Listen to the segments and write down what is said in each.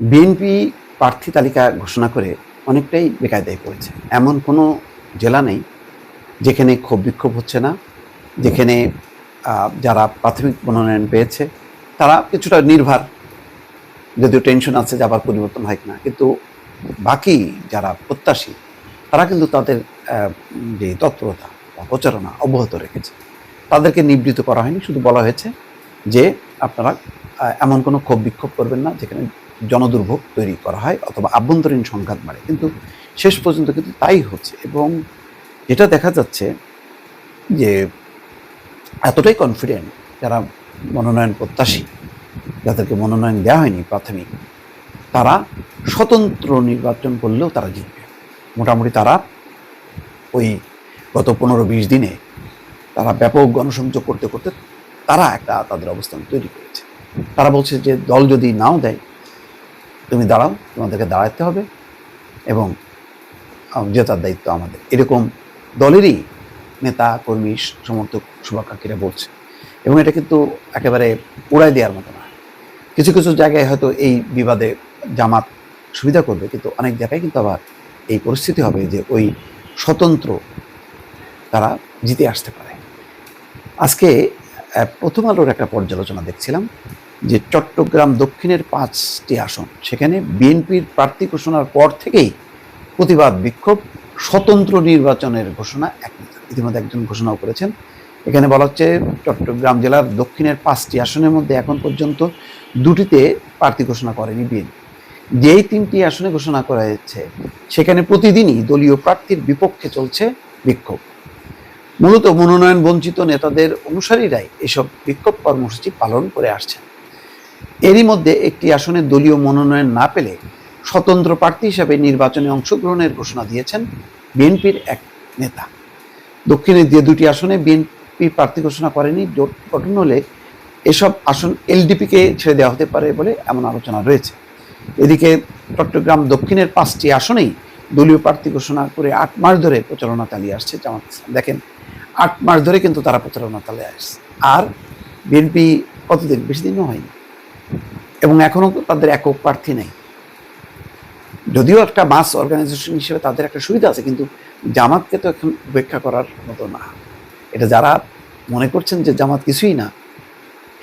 BNP প্রার্থী তালিকা ঘোষণা করে অনেকটাই বেকায়দায় পড়েছে। এমন কোনো জেলা নেই যেখানে ক্ষোভ বিক্ষোভ হচ্ছে না, যেখানে যারা প্রাথমিক মনোনয়ন পেয়েছে, তারা কিছুটা নির্ভার। যদিও টেনশন আছে যে আবার পরিবর্তন হয় কিনা, কিন্তু বাকি যারা প্রত্যাশী, তারা কিন্তু তাদের যে তৎপরতা বা প্রচারণা অব্যাহত রেখেছে। তাদেরকে নিবৃত করা হয়নি, শুধু বলা হয়েছে যে আপনারা এমন কোনো ক্ষোভ বিক্ষোভ করবেন না যেখানে জনদুর্ভোগ তৈরি করা হয় অথবা আভ্যন্তরীণ সংঘাত বাড়ে। কিন্তু শেষ পর্যন্ত কিন্তু তাই হচ্ছে এবং এটা দেখা যাচ্ছে যে এতটাই কনফিডেন্ট যারা মনোনয়ন প্রত্যাশী, যাদেরকে মনোনয়ন দেওয়া হয়নি প্রাথমিক, তারা স্বতন্ত্র নির্বাচন করলেও তারা জিতবে। মোটামুটি তারা ওই গত পনেরো বিশ দিনে তারা ব্যাপক গণসংযোগ করতে করতে তারা একটা তাদের অবস্থান তৈরি করেছে। তারা বলছে যে দল যদি নাও দেয় তুমি দাঁড়াও, তোমাদেরকে দাঁড়াতে হবে এবং জেতার দায়িত্ব আমাদের। এরকম দলেরই নেতা, কর্মী, সমর্থক, শুভাকাঙ্ক্ষীরা বলছে। এবং এটা কিন্তু একেবারে উড়াই দেওয়ার মতো না। কিছু কিছু জায়গায় হয়তো এই বিবাদে জামাত সুবিধা করবে, কিন্তু অনেক জায়গায় কিন্তু আবার এই পরিস্থিতি হবে যে ওই স্বতন্ত্র তারা জিতে আসতে পারে। আজকে প্রথম আলোর একটা পর্যালোচনা দেখছিলাম। যে চট্টগ্রাম দক্ষিণের পাঁচটি আসন, সেখানে বিএনপির প্রার্থী ঘোষণার পর থেকেই প্রতিবাদ বিক্ষোভ, স্বতন্ত্র নির্বাচনের ঘোষণা এক ইতিমধ্যে একজন ঘোষণাও করেছেন। এখানে বলা হচ্ছে চট্টগ্রাম জেলার দক্ষিণের পাঁচটি আসনের মধ্যে এখন পর্যন্ত দুটিতে প্রার্থী ঘোষণা করেনি বিএনপি। যেই তিনটি আসনে ঘোষণা করা হয়েছে সেখানে প্রতিদিনই দলীয় প্রার্থীর বিপক্ষে চলছে বিক্ষোভ। মূলত মনোনয়ন বঞ্চিত নেতাদের অনুসারীরাই এসব বিক্ষোভ কর্মসূচি পালন করে আসছেন। এরই মধ্যে একটি আসনে দলীয় মনোনয়ন না পেলে স্বতন্ত্র প্রার্থী হিসেবে নির্বাচনে অংশগ্রহণের ঘোষণা দিয়েছেন বিএনপির এক নেতা। দক্ষিণের যে দুটি আসনে বিএনপি প্রার্থী ঘোষণা করেনি, জোট গঠন হলে এসব আসন এলডিপিকে ছেড়ে দেওয়া হতে পারে বলে এমন আলোচনা রয়েছে। এদিকে চট্টগ্রাম দক্ষিণের পাঁচটি আসনেই দলীয় প্রার্থী ঘোষণা করে আট মাস ধরে প্রচারণা চালিয়ে আসছে জামাত ইসলাম। দেখেন, আট মাস ধরে কিন্তু তারা প্রচারণা চালিয়ে আসছে। আর বিএনপি কতদিন বেশি দিনও হয়নি। এবং এখনও তাদের একক প্রার্থী নেই। যদিও একটা মাস অর্গানাইজেশন হিসেবে তাদের একটা সুবিধা আছে, কিন্তু জামাতকে তো এখন উপেক্ষা করার মতো না। এটা যারা মনে করছেন যে জামাত কিছুই না,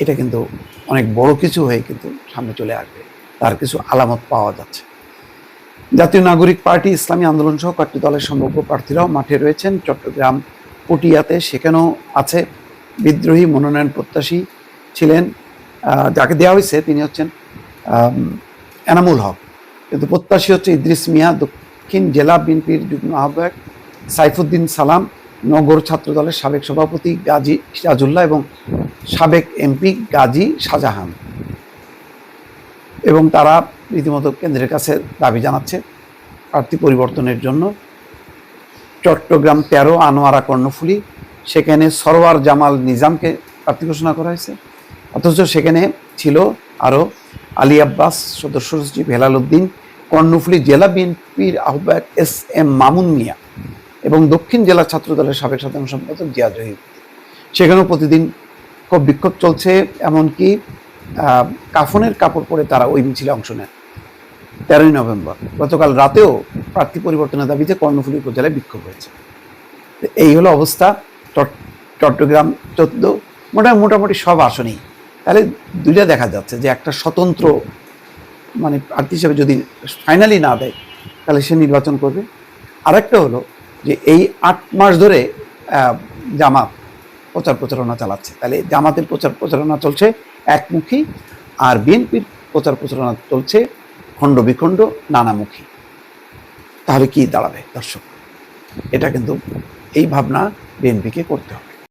এটা কিন্তু অনেক বড় কিছু হয়ে কিন্তু সামনে চলে আসবে। তার কিছু আলামত পাওয়া যাচ্ছে। জাতীয় নাগরিক পার্টি, ইসলামী আন্দোলন সহ কয়েকটি দলের সম্ভাব্য প্রার্থীরাও মাঠে রয়েছেন। চট্টগ্রাম, পটিয়াতে সেখানেও আছে বিদ্রোহী মনোনয়ন প্রত্যাশী ছিলেন। যাকে দেওয়া হয়েছে, তিনি হচ্ছেন এনামুল হক। কিন্তু প্রত্যাশী হচ্ছে ইদ্রিস মিয়া, দক্ষিণ জেলা বিএনপির যুগ্ম আহ্বায়ক সাইফুদ্দিন সালাম, নগর ছাত্র দলের সাবেক সভাপতি গাজী সিরাজুল্লাহ এবং সাবেক এমপি গাজী শাহজাহান। এবং তারা রীতিমতো কেন্দ্রের কাছে দাবি জানাচ্ছে প্রার্থী পরিবর্তনের জন্য। চট্টগ্রাম তেরো আনোয়ারা কর্ণফুলি, সেখানে সরোয়ার জামাল নিজামকে প্রার্থী ঘোষণা করা হয়েছে। অথচ সেখানে ছিল আরও আলী আব্বাস, সদস্য সচিব হেলাল উদ্দিন, কর্ণফুলি জেলা বিএনপির আহ্বায়ক এস এম মামুন মিয়া এবং দক্ষিণ জেলা ছাত্র দলের সাবেক সাধারণ সম্পাদক জিয়া জহির। সেখানেও প্রতিদিন খুব বিক্ষোভ চলছে, এমনকি কাফনের কাপড় পরে তারা ওই মিছিলে অংশ নেন। তেরোই নভেম্বর, গতকাল রাতেও প্রার্থী পরিবর্তনের দাবিতে কর্ণফুলী উপজেলায় বিক্ষোভ হয়েছে। এই হলো অবস্থা। চট- চট্টগ্রাম চোদ্দ মোটামুটি মোটামুটি সব আসনেই। তাহলে দুইটা দেখা যাচ্ছে যে একটা স্বতন্ত্র মানে প্রার্থী হিসেবে যদি ফাইনালি না দেয়, তাহলে সে নির্বাচন করবে। আরেকটা হলো যে এই আট মাস ধরে জামাত প্রচার প্রচারণা চালাচ্ছে। তাহলে জামাতের প্রচার প্রচারণা চলছে একমুখী আর বিএনপির প্রচার প্রচারণা চলছে খণ্ড বিখণ্ড, নানামুখী। তাহলে কি দাঁড়াবে দর্শক? এটা কিন্তু এই ভাবনা বিএনপিকে করতে হবে।